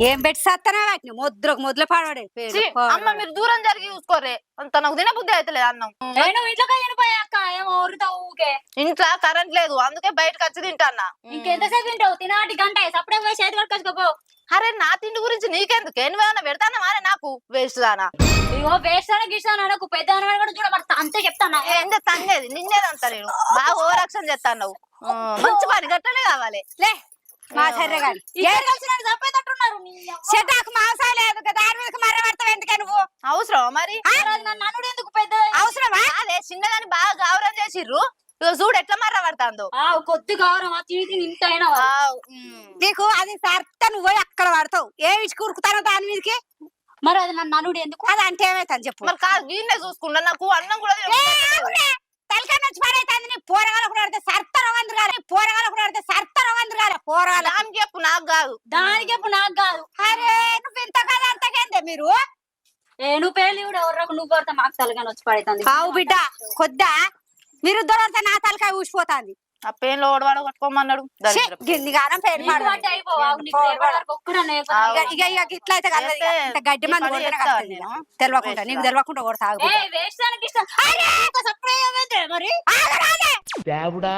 ఏం పెట్టి సత్తనా వాటిని? ముద్రకు ముద్దులు పాడాడు ఛీ, అమ్మ మీరు దూరం జరిగి చూసుకోరే అంత నాకు తినబుద్ధి అయితే అన్నం. నేను ఇంట్లోకి వెళ్ళిపోయా అక్క ఏమో ఊరుతావు ఊకే. ఇంట్లో కరెంట్ లేదు అందుకే బయటకు వచ్చి తింటానా ఇంకెంతసేపు తింటావు? తినాటి గంట అప్పుడే పోయి చేతి కట్టుకోపో అరే నా తిండి గురించి నీకెందుకే? నువ్వేమన్నా పెడతానా మారే నాకు? వేస్ట్ దానా. ఇగో వేస్తాను గిస్తాను అనకు పెద్ద కూడా చూడ మరి అంతే చెప్తాను ఏందే తంగేది నిన్నేదంతా నేను. బాగా ఓవరాక్షన్ చేస్తాను మంచి పని గట్టనే కావాలి. లే మా సర్రే గాని చెటాకు మాంసం లేదు కదా, దాని మీద మర్ర పడతావు ఎందుకే నువ్వు? అవసరం మరి? నన్ను ఎందుకు పెద్ద? అవసరమా? అదే చిన్నగాని బాగా గౌరవం చేసిర్రు. చూడు ఎట్లా మర్ర పడుతుందో. ఆ కొద్ది గౌరవం ఇంత నీకు అది సర్త నువ్వు పోయి అక్కడ పడతావు. ఏ ఇచ్చి కురుకుతానో దాని మీదకి? మరి అది నన్ను అనుడు ఎందుకు? అది అంటే ఏమైతుంది చెప్పు. మరి కాదు వీళ్ళే చూసుకుంటా నాకు అన్నం కూడా. తలకాయ నుంచి పడైతుంది నీ పోరగాలకు పడితే సర్త రవంది కాలే పోరగాలకు పడితే సర్త రవంది కాలే పోరగాల నాకు కాదు. దానికి ఇప్పుడు నాకు కాదు. అరే నువ్వు ఇంత కదా అంతకేందే మీరు? ఏ నువ్వు పేలి కూడా ఎవరికి నువ్వు కొడతా మాకు తలగాని వచ్చి పడుతుంది. కావు బిడ్డ కొద్దా? మీరు దొరికితే నా తలకాయ ఊసిపోతాంది. ఆ ఓడవాడ కొట్టుకోమన్నాడు? పేరు. ఇక ఇక ఇట్లా అయితే కలదు గడ్డి మంది. తెలవకుండా నీకు ఏమైంది మరి? ఆగరాదే. దేవుడా.